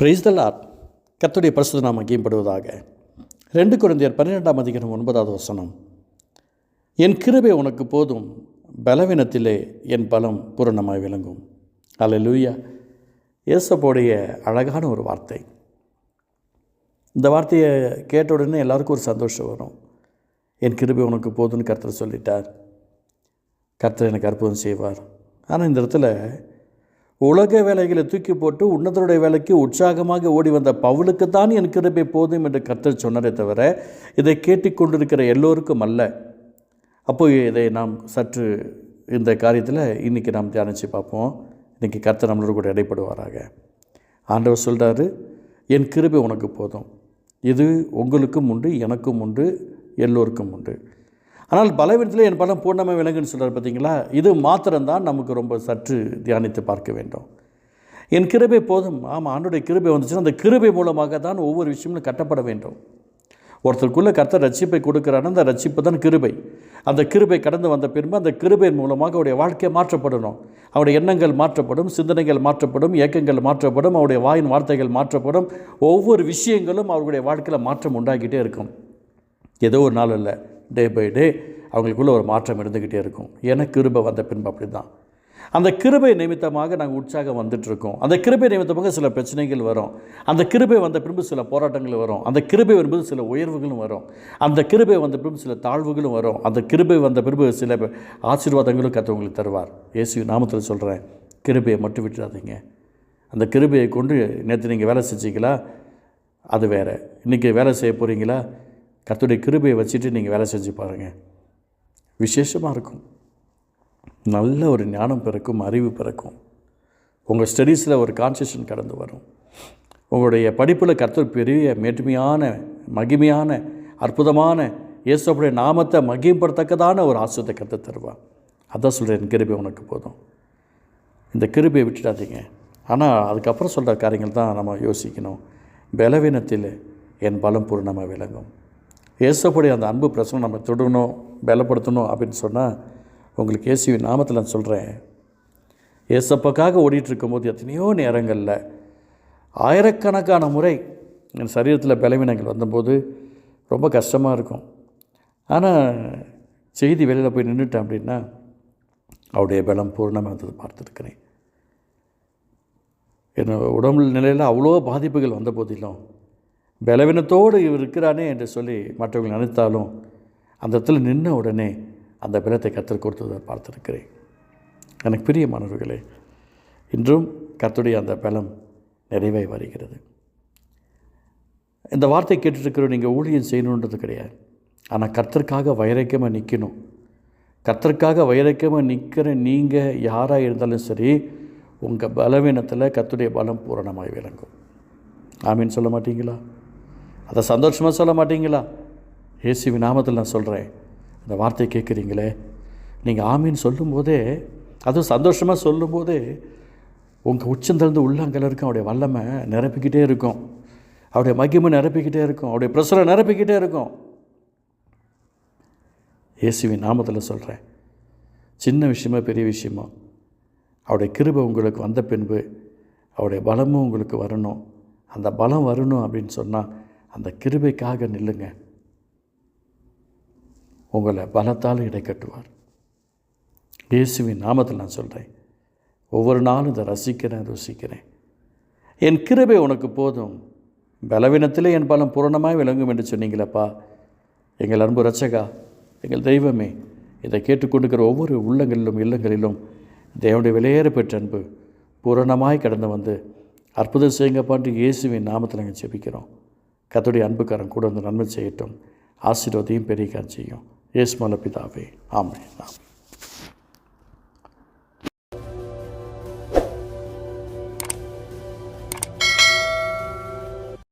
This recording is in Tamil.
பிரைஸ்தலார் கத்துடைய பரிசுத்த நாம் மகியப்படுவதாக ரெண்டு குழந்தையர் பன்னிரெண்டாம் அதிகாரம் ஒன்பதாவது வசனம். என் கிருபை உனக்கு போதும் பலவீனத்திலே என் பலம் பூரணமாய் விளங்கும். அல்லேலூயா இயேசப்போடைய அழகான ஒரு வார்த்தை. இந்த வார்த்தையை கேட்ட உடனே எல்லாருக்கும் ஒரு சந்தோஷம் வரும். என் கிருபை உனக்கு போதும்னு கர்த்தர் சொல்லிட்டார். கர்த்தர் எனக்கு அற்புதம் செய்வார். ஆனால் இந்த இடத்துல உலக வேலைகளை தூக்கி போட்டு உன்னதருடைய வேலைக்கு உற்சாகமாக ஓடி வந்த பவுலுக்கு தான் என் கிருபை போதும் என்று கர்த்தர் சொன்னதை தவிர இதை கேட்டுக்கொண்டிருக்கிற எல்லோருக்கும் அல்ல. அப்போ இதை நாம் சற்று இந்த காரியத்தில் இன்றைக்கி நாம் தியானித்து பார்ப்போம். இன்றைக்கி கர்த்தர் நம்மளோட கூட இடைப்படுவாராக. ஆண்டவர் சொல்கிறாரு என் கிருபை உனக்கு போதும். இது உங்களுக்கும் உண்டு எனக்கும் உண்டு எல்லோருக்கும் உண்டு. ஆனால் பலவீனத்தில் என் படம் பூர்ணமாக விலங்குன்னு சொல்கிறார் பார்த்தீங்களா இது மாத்திரம்தான் நமக்கு ரொம்ப சற்று தியானித்து பார்க்க வேண்டும். என் கிருபை போதும். ஆமாம் ஆண்டுடைய கிருபை வந்துச்சுன்னா அந்த கிருபை மூலமாக தான் ஒவ்வொரு விஷயமும் கட்டப்பட வேண்டும். ஒருத்தருக்குள்ளே கர்த்தர் ரட்சிப்பை கொடுக்குறாருன்னா அந்த ரட்சிப்பு தான் கிருபை. அந்த கிருபை கடந்து வந்த பின்பு அந்த கிருபையின் மூலமாக அவருடைய வாழ்க்கை மாற்றப்படணும். அவருடைய எண்ணங்கள் மாற்றப்படும் சிந்தனைகள் மாற்றப்படும் இயக்கங்கள் மாற்றப்படும் அவருடைய வாயின் வார்த்தைகள் மாற்றப்படும். ஒவ்வொரு விஷயங்களும் அவருடைய வாழ்க்கையில் மாற்றம் உண்டாக்கிட்டே இருக்கும். ஏதோ ஒரு நாள் இல்லை டே பை டே அவங்களுக்குள்ள ஒரு மாற்றம் இருந்துக்கிட்டே இருக்கும். ஏன்னா கிருபை வந்த பின்பு அப்படி தான் அந்த கிருபை நிமித்தமாக நாங்கள் உற்சாகம் வந்துட்டுருக்கோம். அந்த கிருபை நிமித்தமாக சில பிரச்சனைகள் வரும். அந்த கிருபை வந்த பின்பு சில போராட்டங்கள் வரும். அந்த கிருபை வரும்போது சில உயர்வுகளும் வரும். அந்த கிருபை வந்த பின்பு சில தாழ்வுகளும் வரும். அந்த கிருபை வந்த பின்பு சில ஆசீர்வாதங்களும் கற்றவங்களுக்கு தருவார். இயேசு நாமத்தில் சொல்கிறேன் கிருபையை மட்டும் விட்டுறாதீங்க. அந்த கிருபையை கொண்டு நேற்று நீங்கள் வேலை செஞ்சீங்களா? அது வேறு. இன்றைக்கி வேலை செய்ய போகிறீங்களா கர்த்தருடைய கிருபையை வச்சுட்டு நீங்கள் வேலை செஞ்சு பாருங்கள் விசேஷமாக இருக்கும். நல்ல ஒரு ஞானம் பிறக்கும் அறிவு பிறக்கும். உங்கள் ஸ்டடீஸில் ஒரு கான்சன்ட்ரேஷன் கடந்து வரும். உங்களுடைய படிப்பில் கர்த்தர் பெரிய மேட்டுமையான மகிமையான அற்புதமான இயேசுடைய நாமத்தை மகிம்படத்தக்கதான ஒரு ஆசிரியத்தை கற்று தருவான் அதான் சொல்கிறேன் கிருபை உனக்கு போதும். இந்த கிருபையை விட்டுடாதீங்க. ஆனால் அதுக்கப்புறம் சொல்கிற காரியங்கள் தான் நம்ம யோசிக்கணும். பலவீனத்தில் என் பலம் பூர்ணமாக விளங்கும். இயேசப்படி அந்த அன்பு பிரச்சனை நம்ம தொடரணும் பலப்படுத்தணும் அப்படின்னு சொன்னால் உங்களுக்கு இயேசுவின் நாமத்தில் நான் சொல்கிறேன் ஏசப்பக்காக ஓடிட்டுருக்கும்போது எத்தனையோ நேரங்களில் ஆயிரக்கணக்கான முறை என் சரீரத்தில் பலவீனங்கள் வந்தபோது ரொம்ப கஷ்டமாக இருக்கும். ஆனால் செய்தி வெளியில் போய் நின்றுட்டேன் அப்படின்னா அவருடைய பலம் பூர்ணமாக இருந்தது பார்த்துருக்கிறேன். என் உடம்பு நிலையில் அவ்வளோ பாதிப்புகள் வந்த போதிலும் பலவீனத்தோடு இவர் இருக்கிறானே என்று சொல்லி மற்றவர்கள் நினைத்தாலும் அந்த இடத்துல நின்ன உடனே அந்த பலத்தை கற்றுக் கொடுத்ததை பார்த்துருக்கிறேன். எனக்கு பிரிய மாணவர்களே இன்றும் கத்துடைய அந்த பலம் நிறைவே வருகிறது. இந்த வார்த்தை கேட்டுருக்கிற நீங்கள் ஊழியம் செய்யணுன்றது கிடையாது. ஆனால் கர்த்தருக்காக வைரக்கியமாக நிற்கணும் கர்த்தருக்காக வைரக்கியமாக நிற்கிற நீங்கள் யாராக இருந்தாலும் சரி உங்கள் பலவீனத்தில் கத்துடைய பலம் பூரணமாய் விளங்கும். ஆமீன். சொல்ல மாட்டீங்களா? அதை சந்தோஷமாக சொல்ல மாட்டீங்களா? ஏசுவி நாமத்தில் நான் சொல்கிறேன் இந்த வார்த்தையை கேட்குறீங்களே? நீங்கள் ஆமின்னு சொல்லும்போதே அதுவும் சந்தோஷமாக சொல்லும்போதே உங்கள் உச்சந்திலிருந்து உள்ளங்கலருக்கும் அவருடைய வல்லமை நிரப்பிக்கிட்டே இருக்கும். அவருடைய மகிமை நிரப்பிக்கிட்டே இருக்கும். அவருடைய பிரசுரம் நிரப்பிக்கிட்டே இருக்கும். இயேசுவின் நாமத்தில் சொல்கிறேன் சின்ன விஷயமா பெரிய விஷயமா அவருடைய கிருபை உங்களுக்கு வந்த பின்பு அவருடைய பலமும் உங்களுக்கு வரணும். அந்த பலம் வரணும் அப்படின்னு சொன்னால் அந்த கிருபைக்காக நில்லுங்க. உங்களை பலத்தால் இடை கட்டுவார். இயேசுவின் நாமத்தில் நான் சொல்கிறேன் ஒவ்வொரு நாளும் இதை ரசிக்கிறேன் ருசிக்கிறேன். என் கிருபை உனக்கு போதும். பலவீனத்திலே என் பலம் பூரணமாக விளங்கும் என்று சொன்னீங்களப்பா. எங்கள் அன்பு ரச்சகா எங்கள் தெய்வமே இதை கேட்டுக்கொண்டிருக்கிற ஒவ்வொரு உள்ளங்களிலும் இல்லங்களிலும் தேவனுடைய விலையேற பெற்ற அன்பு பூரணமாய் கடந்து வந்து அற்புதம் செய்யுங்கப்பான்ட்டு இயேசுவின் நாமத்தில் நாங்கள் ஜெபிக்கிறோம். கத்துடைய அன்புக்காரன் கூட வந்து நன்மை செய்யட்டும். ஆசீர்வாதையும் பெரிய செய்யும். இயேசு பிதாவே. ஆமே ஆமே